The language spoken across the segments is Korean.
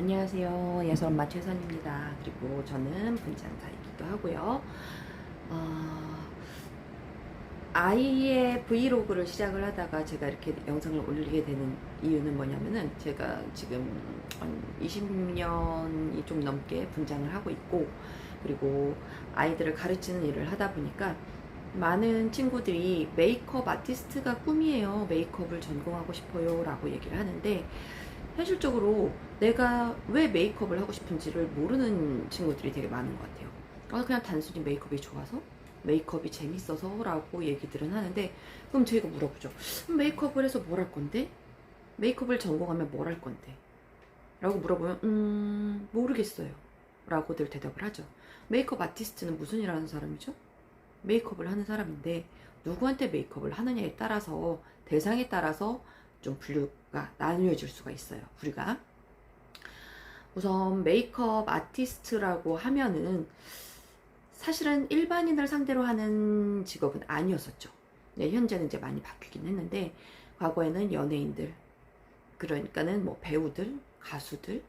안녕하세요. 예설엄마 최선입니다. 그리고 저는 분장사이기도 하고요. 어, 아이의 브이로그를 시작을 하다가 제가 이렇게 영상을 올리게 되는 이유는 뭐냐면은 제가 지금 한 20년이 좀 넘게 분장을 하고 있고 그리고 아이들을 가르치는 일을 하다 보니까 많은 친구들이 메이크업 아티스트가 꿈이에요. 메이크업을 전공하고 싶어요. 라고 얘기를 하는데 현실적으로 내가 왜 메이크업을 하고 싶은지를 모르는 친구들이 되게 많은 것 같아요. 아, 그냥 단순히 메이크업이 좋아서? 메이크업이 재밌어서? 라고 얘기들은 하는데, 그럼 저희가 물어보죠. 메이크업을 해서 뭘 할 건데? 메이크업을 전공하면 뭘 할 건데? 라고 물어보면, 음, 모르겠어요. 라고들 대답을 하죠. 메이크업 아티스트는 무슨 일 하는 사람이죠? 메이크업을 하는 사람인데, 누구한테 메이크업을 하느냐에 따라서, 대상에 따라서 좀 분류가 나뉘어질 수가 있어요. 우리가 우선 메이크업 아티스트라고 하면은 사실은 일반인을 상대로 하는 직업은 아니었었죠. 네, 현재는 이제 많이 바뀌긴 했는데 과거에는 연예인들 그러니까는 뭐 배우들, 가수들,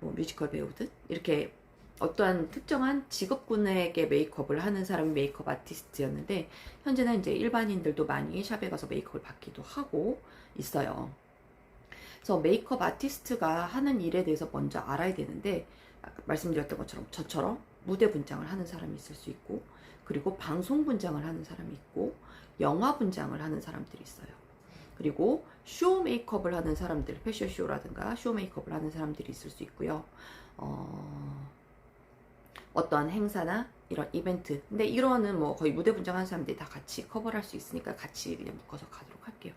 뭐 뮤지컬 배우들 이렇게 어떠한 특정한 직업군에게 메이크업을 하는 사람이 메이크업 아티스트였는데 현재는 이제 일반인들도 많이 샵에 가서 메이크업을 받기도 하고 있어요. 그래서 메이크업 아티스트가 하는 일에 대해서 먼저 알아야 되는데 말씀드렸던 것처럼 저처럼 무대 분장을 하는 사람이 있을 수 있고 그리고 방송 분장을 하는 사람이 있고 영화 분장을 하는 사람들이 있어요. 그리고 쇼 메이크업을 하는 사람들, 패션쇼라든가 쇼 메이크업을 하는 사람들이 있을 수 있고요. 어, 어떠한 행사나 이런 이벤트. 근데 이러는 뭐 거의 무대 분장하는 사람들이 다 같이 커버를 할수 있으니까 같이 그냥 묶어서 가도록 할게요.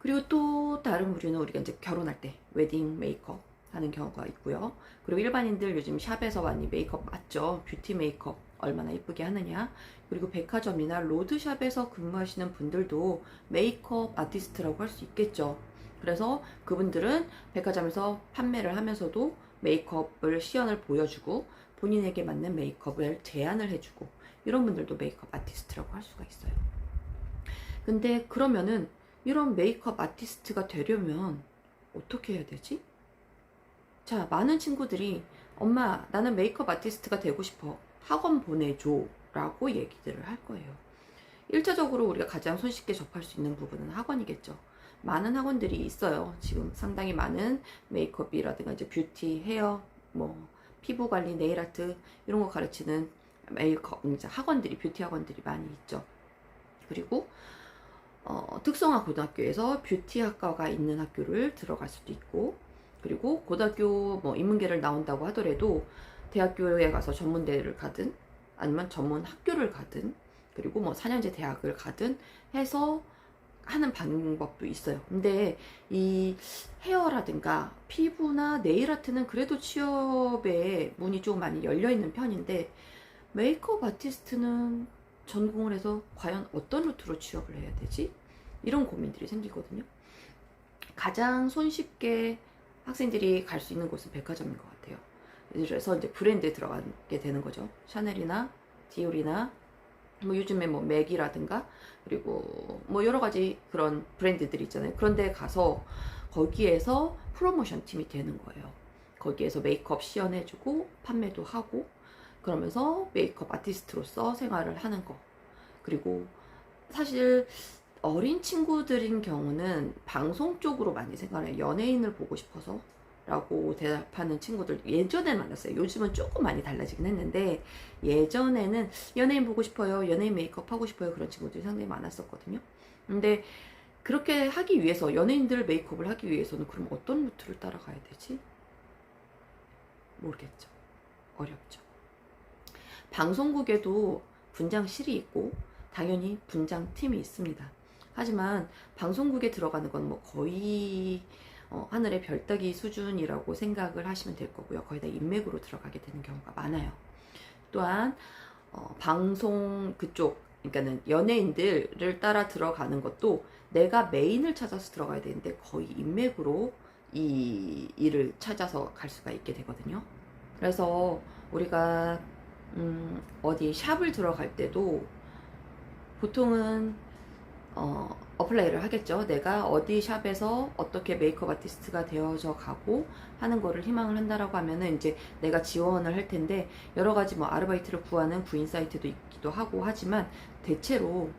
그리고 또 다른 부류는 우리가 이제 결혼할 때 웨딩 메이크업 하는 경우가 있고요. 그리고 일반인들 요즘 샵에서 많이 메이크업 맞죠? 뷰티 메이크업 얼마나 예쁘게 하느냐. 그리고 백화점이나 로드샵에서 근무하시는 분들도 메이크업 아티스트라고 할 수 있겠죠. 그래서 그분들은 백화점에서 판매를 하면서도 메이크업을 시연을 보여주고 본인에게 맞는 메이크업을 제안을 해주고 이런 분들도 메이크업 아티스트라고 할 수가 있어요. 근데 그러면은 이런 메이크업 아티스트가 되려면 어떻게 해야 되지? 자, 많은 친구들이 엄마, 나는 메이크업 아티스트가 되고 싶어. 학원 보내줘. 라고 얘기들을 할 거예요. 1차적으로 우리가 가장 손쉽게 접할 수 있는 부분은 학원이겠죠. 많은 학원들이 있어요. 지금 상당히 많은 메이크업이라든가 이제 뷰티, 헤어, 뭐, 피부 관리, 네일 아트, 이런 거 가르치는 메이크업, 이제 학원들이, 뷰티 학원들이 많이 있죠. 그리고 어, 특성화 고등학교에서 뷰티 학과가 있는 학교를 들어갈 수도 있고 그리고 고등학교 뭐 인문계를 나온다고 하더라도 대학교에 가서 전문대를 가든 아니면 전문 학교를 가든 그리고 뭐 4년제 대학을 가든 해서 하는 방법도 있어요. 근데 이 헤어라든가 피부나 네일 아트는 그래도 취업에 문이 좀 많이 열려 있는 편인데 메이크업 아티스트는 전공을 해서 과연 어떤 루트로 취업을 해야 되지? 이런 고민들이 생기거든요. 가장 손쉽게 학생들이 갈 수 있는 곳은 백화점인 것 같아요. 그래서 이제 브랜드에 들어가게 되는 거죠. 샤넬이나 디올이나 뭐 요즘에 뭐 맥이라든가 그리고 뭐 여러 가지 그런 브랜드들이 있잖아요. 그런데 가서 거기에서 프로모션 팀이 되는 거예요. 거기에서 메이크업 시연해주고 판매도 하고 그러면서 메이크업 아티스트로서 생활을 하는 거. 그리고 사실 어린 친구들인 경우는 방송 쪽으로 많이 생각해요. 연예인을 보고 싶어서 라고 대답하는 친구들 예전에 많았어요. 요즘은 조금 많이 달라지긴 했는데 예전에는 연예인 보고 싶어요. 연예인 메이크업 하고 싶어요. 그런 친구들이 상당히 많았었거든요. 근데 그렇게 하기 위해서 연예인들 메이크업을 하기 위해서는 그럼 어떤 루트를 따라가야 되지? 모르겠죠. 어렵죠. 방송국에도 분장실이 있고 당연히 분장팀이 있습니다. 하지만 방송국에 들어가는 건 뭐 거의 어, 하늘의 별따기 수준이라고 생각을 하시면 될 거고요. 거의 다 인맥으로 들어가게 되는 경우가 많아요. 또한 어, 방송 그쪽 그러니까는 연예인들을 따라 들어가는 것도 내가 메인을 찾아서 들어가야 되는데 거의 인맥으로 이 일을 찾아서 갈 수가 있게 되거든요. 그래서 우리가 음, 어디 샵을 들어갈 때도 보통은 어, 어플라이를 하겠죠. 내가 어디 샵에서 어떻게 메이크업 아티스트가 되어져 가고 하는 거를 희망을 한다라고 하면은 이제 내가 지원을 할 텐데 여러 가지 뭐 아르바이트를 구하는 구인 사이트도 있기도 하고 하지만 대체로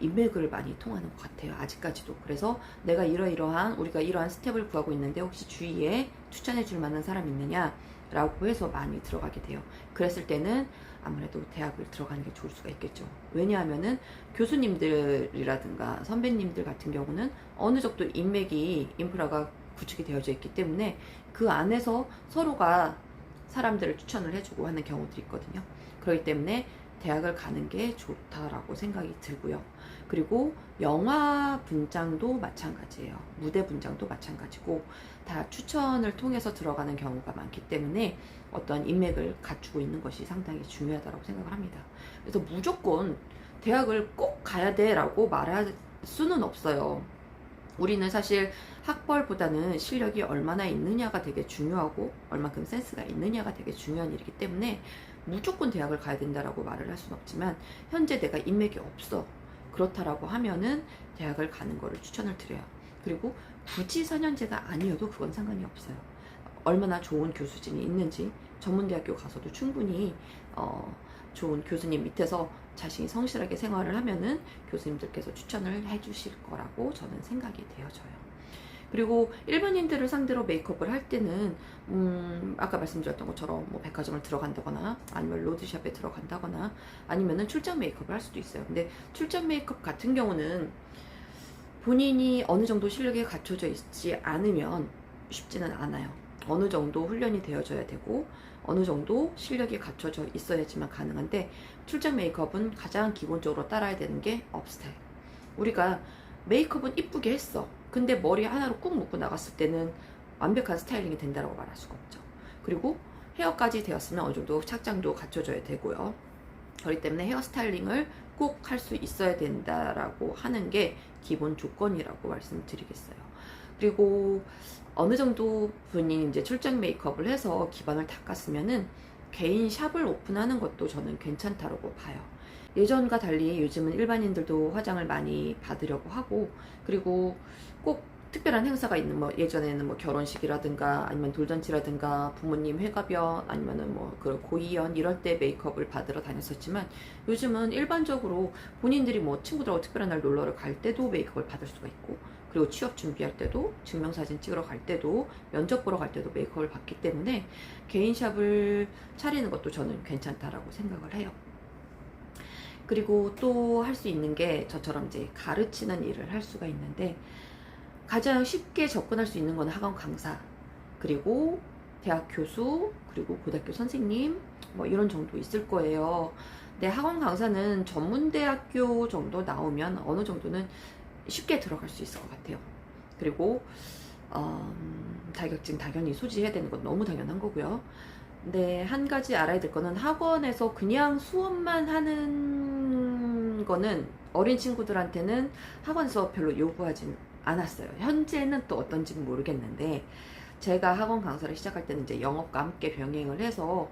인맥을 많이 통하는 것 같아요. 아직까지도. 그래서 내가 이러이러한 우리가 이러한 스텝을 구하고 있는데 혹시 주위에 추천해 줄 만한 사람 있느냐? 라고 해서 많이 들어가게 돼요. 그랬을 때는 아무래도 대학을 들어가는 게 좋을 수가 있겠죠. 왜냐하면은 교수님들이라든가 선배님들 같은 경우는 어느 정도 인맥이 인프라가 구축이 되어져 있기 때문에 그 안에서 서로가 사람들을 추천을 해주고 하는 경우들이 있거든요. 그렇기 때문에 대학을 가는 게 좋다라고 생각이 들고요. 그리고 영화 분장도 마찬가지예요. 무대 분장도 마찬가지고 다 추천을 통해서 들어가는 경우가 많기 때문에 어떤 인맥을 갖추고 있는 것이 상당히 중요하다고 생각을 합니다. 그래서 무조건 대학을 꼭 가야 돼라고 말할 수는 없어요. 우리는 사실 학벌보다는 실력이 얼마나 있느냐가 되게 중요하고 얼만큼 센스가 있느냐가 되게 중요한 일이기 때문에 무조건 대학을 가야 된다라고 말을 할 수는 없지만 현재 내가 인맥이 없어 그렇다라고 하면은 대학을 가는 거를 추천을 드려요. 그리고 굳이 4년제가 아니어도 그건 상관이 없어요. 얼마나 좋은 교수진이 있는지 전문대학교 가서도 충분히 어, 좋은 교수님 밑에서 자신이 성실하게 생활을 하면은 교수님들께서 추천을 해주실 거라고 저는 생각이 되어져요. 그리고 일반인들을 상대로 메이크업을 할 때는 음, 아까 말씀드렸던 것처럼 뭐 백화점을 들어간다거나 아니면 로드샵에 들어간다거나 아니면은 출장 메이크업을 할 수도 있어요. 근데 출장 메이크업 같은 경우는 본인이 어느 정도 실력이 갖춰져 있지 않으면 쉽지는 않아요. 어느 정도 훈련이 되어져야 되고 어느 정도 실력이 갖춰져 있어야지만 가능한데 출장 메이크업은 가장 기본적으로 따라야 되는 게 업스타일. 우리가 메이크업은 이쁘게 했어. 근데 머리 하나로 꾹 묶고 나갔을 때는 완벽한 스타일링이 된다고 말할 수가 없죠. 그리고 헤어까지 되었으면 어느 정도 착장도 갖춰져야 되고요. 그렇기 때문에 헤어 스타일링을 꼭 할 수 있어야 된다라고 하는 게 기본 조건이라고 말씀드리겠어요. 그리고 어느 정도 분이 이제 출장 메이크업을 해서 기반을 닦았으면은 개인 샵을 오픈하는 것도 저는 괜찮다고 봐요. 예전과 달리 요즘은 일반인들도 화장을 많이 받으려고 하고 그리고 꼭 특별한 행사가 있는 뭐 예전에는 뭐 결혼식이라든가 아니면 돌잔치라든가 부모님 회가변 아니면은 뭐 그 고이연 이럴 때 메이크업을 받으러 다녔었지만 요즘은 일반적으로 본인들이 뭐 친구들하고 특별한 날 놀러를 갈 때도 메이크업을 받을 수가 있고 그리고 취업 준비할 때도 증명사진 찍으러 갈 때도 면접 보러 갈 때도 메이크업을 받기 때문에 개인샵을 차리는 것도 저는 괜찮다라고 생각을 해요. 그리고 또 할 수 있는 게 저처럼 이제 가르치는 일을 할 수가 있는데 가장 쉽게 접근할 수 있는 건 학원 강사 그리고 대학 교수 그리고 고등학교 선생님 뭐 이런 정도 있을 거예요. 근데 학원 강사는 전문 대학교 정도 나오면 어느 정도는 쉽게 들어갈 수 있을 것 같아요. 그리고 어, 자격증 당연히 소지해야 되는 건 너무 당연한 거고요. 근데 한 가지 알아야 될 거는 학원에서 그냥 수업만 하는 거는 어린 친구들한테는 학원에서 별로 요구하진 않았어요. 현재는 또 어떤지는 모르겠는데 제가 학원 강사를 시작할 때는 이제 영업과 함께 병행을 해서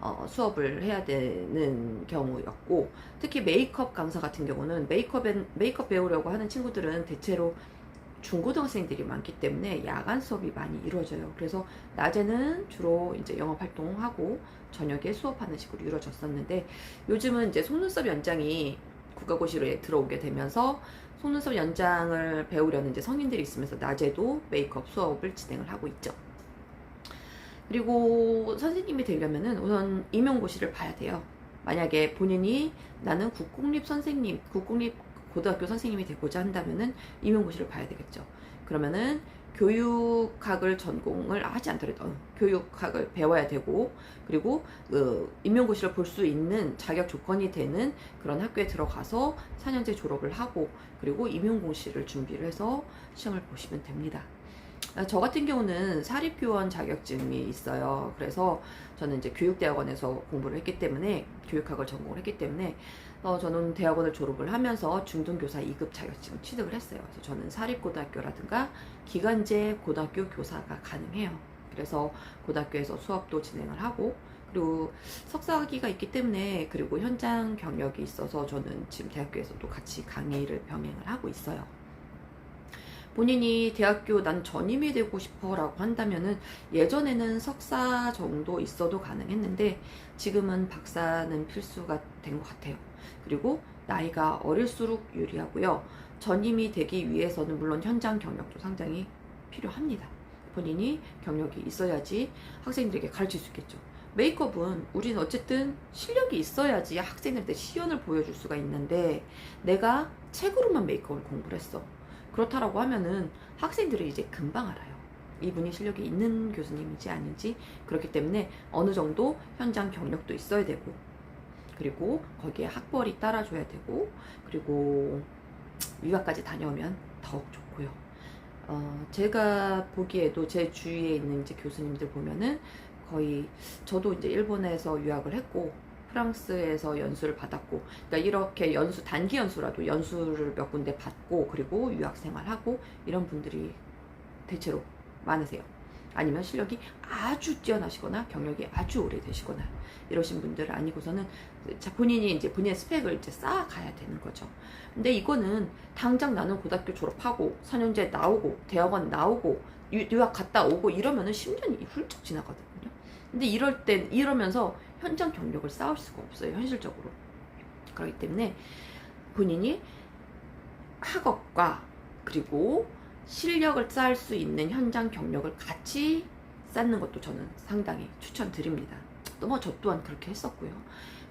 어, 수업을 해야 되는 경우였고 특히 메이크업 강사 같은 경우는 메이크업 메이크업 배우려고 하는 친구들은 대체로 중고등학생들이 많기 때문에 야간 수업이 많이 이루어져요. 그래서 낮에는 주로 이제 영업 활동하고 저녁에 수업하는 식으로 이루어졌었는데 요즘은 이제 속눈썹 연장이 국가고시로에 들어오게 되면서 속눈썹 연장을 배우려는 이제 성인들이 있으면서 낮에도 메이크업 수업을 진행을 하고 있죠. 그리고 선생님이 되려면은 우선 임용고시를 봐야 돼요. 만약에 본인이 나는 국공립 선생님, 국공립 고등학교 선생님이 되고자 한다면은 임용고시를 봐야 되겠죠. 그러면은 교육학을 전공을 하지 않더라도 어, 교육학을 배워야 되고 그리고 그 임용고시를 볼 수 있는 자격 조건이 되는 그런 학교에 들어가서 4년제 졸업을 하고 그리고 임용고시를 준비를 해서 시험을 보시면 됩니다. 아, 저 같은 경우는 사립교원 자격증이 있어요. 그래서 저는 이제 교육대학원에서 공부를 했기 때문에 교육학을 전공을 했기 때문에 어, 저는 대학원을 졸업을 하면서 중등교사 2급 자격증을 취득을 했어요. 그래서 저는 사립고등학교라든가 기간제 고등학교 교사가 가능해요. 그래서 고등학교에서 수업도 진행을 하고 그리고 석사 학위가 있기 때문에 그리고 현장 경력이 있어서 저는 지금 대학교에서도 같이 강의를 병행을 하고 있어요. 본인이 대학교 난 전임이 되고 싶어 라고 한다면은 예전에는 석사 정도 있어도 가능했는데 지금은 박사는 필수가 된 것 같아요. 그리고 나이가 어릴수록 유리하고요. 전임이 되기 위해서는 물론 현장 경력도 상당히 필요합니다. 본인이 경력이 있어야지 학생들에게 가르칠 수 있겠죠. 메이크업은 우리는 어쨌든 실력이 있어야지 학생들한테 시연을 보여줄 수가 있는데 내가 책으로만 메이크업을 공부를 했어. 그렇다라고 하면은 학생들이 이제 금방 알아요. 이분이 실력이 있는 교수님인지 아닌지 그렇기 때문에 어느 정도 현장 경력도 있어야 되고 그리고 거기에 학벌이 따라줘야 되고 그리고 유학까지 다녀오면 더욱 좋고요. 어, 제가 보기에도 제 주위에 있는 이제 교수님들 보면은 거의 저도 이제 일본에서 유학을 했고 프랑스에서 연수를 받았고 그러니까 이렇게 연수 단기 연수라도 연수를 몇 군데 받고 그리고 유학 생활하고 이런 분들이 대체로 많으세요. 아니면 실력이 아주 뛰어나시거나 경력이 아주 오래되시거나 이러신 분들 아니고서는 자 본인이 이제 본인의 스펙을 이제 쌓아가야 되는 거죠. 근데 이거는 당장 나는 고등학교 졸업하고 4년제 나오고 대학원 나오고 유, 유학 갔다 오고 이러면은 10년이 훌쩍 지나거든요. 근데 이럴 땐 이러면서 현장 경력을 쌓을 수가 없어요. 현실적으로. 그렇기 때문에 본인이 학업과 그리고 실력을 쌓을 수 있는 현장 경력을 같이 쌓는 것도 저는 상당히 추천드립니다. 또 뭐 저 또한 그렇게 했었고요.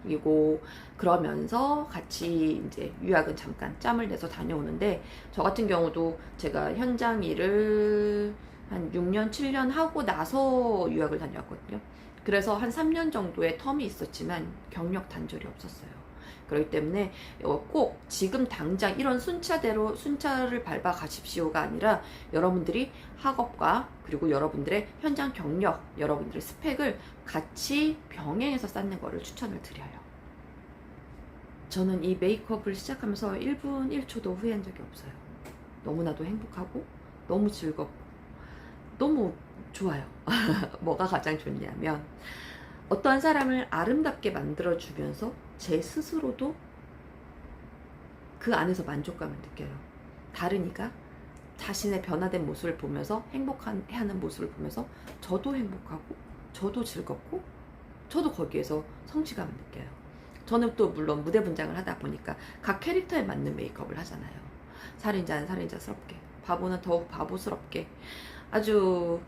그리고 그러면서 같이 이제 유학은 잠깐 짬을 내서 다녀오는데 저 같은 경우도 제가 현장 일을 한 6년, 7년 하고 나서 유학을 다녀왔거든요. 그래서 한 3년 정도의 텀이 있었지만 경력 단절이 없었어요. 그렇기 때문에 꼭 지금 당장 이런 순차대로 순차를 밟아 가십시오가 아니라 여러분들이 학업과 그리고 여러분들의 현장 경력, 여러분들의 스펙을 같이 병행해서 쌓는 거를 추천을 드려요. 저는 이 메이크업을 시작하면서 1분 1초도 후회한 적이 없어요. 너무나도 행복하고 너무 즐겁고 너무 좋아요. 뭐가 가장 좋냐면 어떠한 사람을 아름답게 만들어주면서 제 스스로도 그 안에서 만족감을 느껴요. 이가 자신의 변화된 모습을 보면서 행복해하는 모습을 보면서 저도 행복하고 저도 즐겁고 저도 거기에서 성취감을 느껴요. 저는 또 물론 무대 분장을 하다 보니까 각 캐릭터에 맞는 메이크업을 하잖아요. 살인자는 살인자스럽게, 바보는 더욱 바보스럽게 아주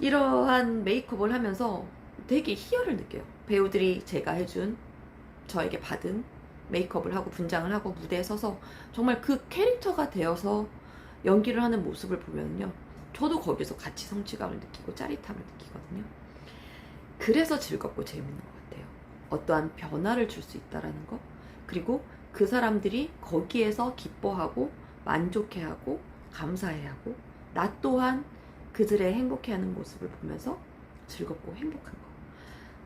이러한 메이크업을 하면서 되게 희열을 느껴요. 배우들이 제가 해준 저에게 받은 메이크업을 하고 분장을 하고 무대에 서서 정말 그 캐릭터가 되어서 연기를 하는 모습을 보면요. 저도 거기서 같이 성취감을 느끼고 짜릿함을 느끼거든요. 그래서 즐겁고 재밌는 것 같아요. 어떠한 변화를 줄 수 있다라는 거. 그리고 그 사람들이 거기에서 기뻐하고 만족해하고 감사해하고 나 또한 그들의 행복해하는 모습을 보면서 즐겁고 행복한 거.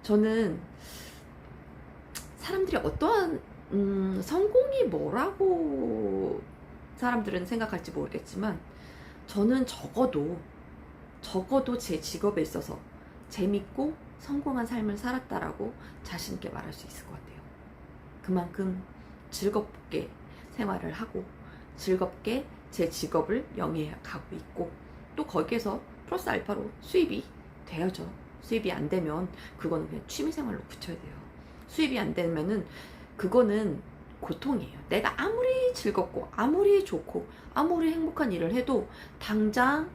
저는 사람들이 어떠한 음, 성공이 뭐라고 사람들은 생각할지 모르겠지만 저는 적어도 적어도 제 직업에 있어서 재밌고 성공한 삶을 살았다라고 자신 있게 말할 수 있을 것 같아요. 그만큼 즐겁게 생활을 하고 즐겁게 제 직업을 영위해 가고 있고 또 거기에서 플러스 알파로 수입이 되어죠. 수입이 안 되면 그거는 그냥 취미생활로 붙여야 돼요. 수입이 안 되면은 그거는 고통이에요. 내가 아무리 즐겁고 아무리 좋고 아무리 행복한 일을 해도 당장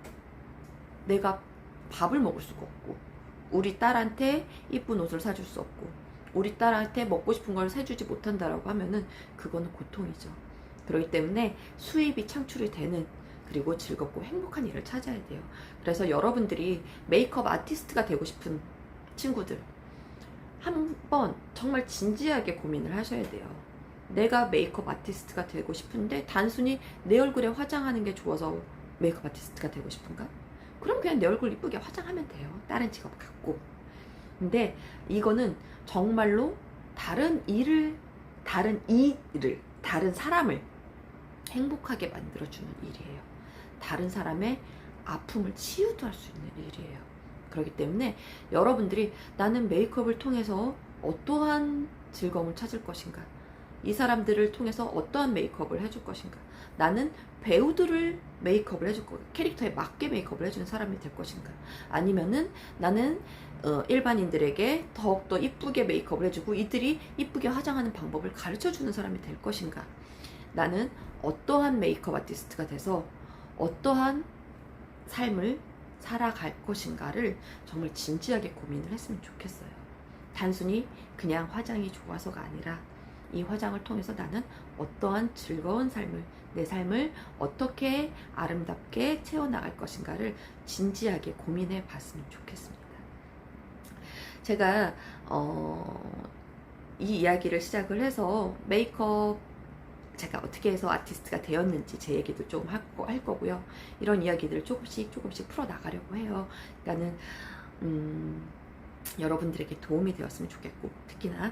내가 밥을 먹을 수가 없고 우리 딸한테 이쁜 옷을 사줄 수 없고 우리 딸한테 먹고 싶은 걸 사주지 못한다라고 하면은 그거는 고통이죠. 그렇기 때문에 수입이 창출이 되는 그리고 즐겁고 행복한 일을 찾아야 돼요. 그래서 여러분들이 메이크업 아티스트가 되고 싶은 친구들 한 번 정말 진지하게 고민을 하셔야 돼요. 내가 메이크업 아티스트가 되고 싶은데 단순히 내 얼굴에 화장하는 게 좋아서 메이크업 아티스트가 되고 싶은가? 그럼 그냥 내 얼굴 이쁘게 화장하면 돼요. 다른 직업 갖고. 근데 이거는 정말로 다른 일을, 다른 일을, 다른 사람을 행복하게 만들어주는 일이에요. 다른 사람의 아픔을 치유도 할수 있는 일이에요. 그렇기 때문에 여러분들이 나는 메이크업을 통해서 어떠한 즐거움을 찾을 것인가? 이 사람들을 통해서 어떠한 메이크업을 해줄 것인가? 나는 배우들을 메이크업을 해줄 거 캐릭터에 맞게 메이크업을 해주는 사람이 될 것인가? 아니면은 나는 어, 일반인들에게 더욱더 이쁘게 메이크업을 해주고 이들이 이쁘게 화장하는 방법을 가르쳐 주는 사람이 될 것인가? 나는 어떠한 메이크업 아티스트가 돼서 어떠한 삶을 살아갈 것인가를 정말 진지하게 고민을 했으면 좋겠어요. 단순히 그냥 화장이 좋아서가 아니라 이 화장을 통해서 나는 어떠한 즐거운 삶을 내 삶을 어떻게 아름답게 채워나갈 것인가를 진지하게 고민해 봤으면 좋겠습니다. 제가 어, 이 이야기를 시작을 해서 메이크업 제가 어떻게 해서 아티스트가 되었는지 제 얘기도 조금 할, 거고요. 이런 이야기들을 조금씩 조금씩 풀어 나가려고 해요. 그러니까는 음, 여러분들에게 도움이 되었으면 좋겠고 특히나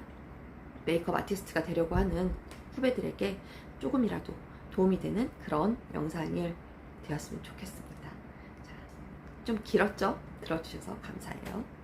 메이크업 아티스트가 되려고 하는 후배들에게 조금이라도 도움이 되는 그런 영상을 되었으면 좋겠습니다. 자, 좀 길었죠? 들어주셔서 감사해요.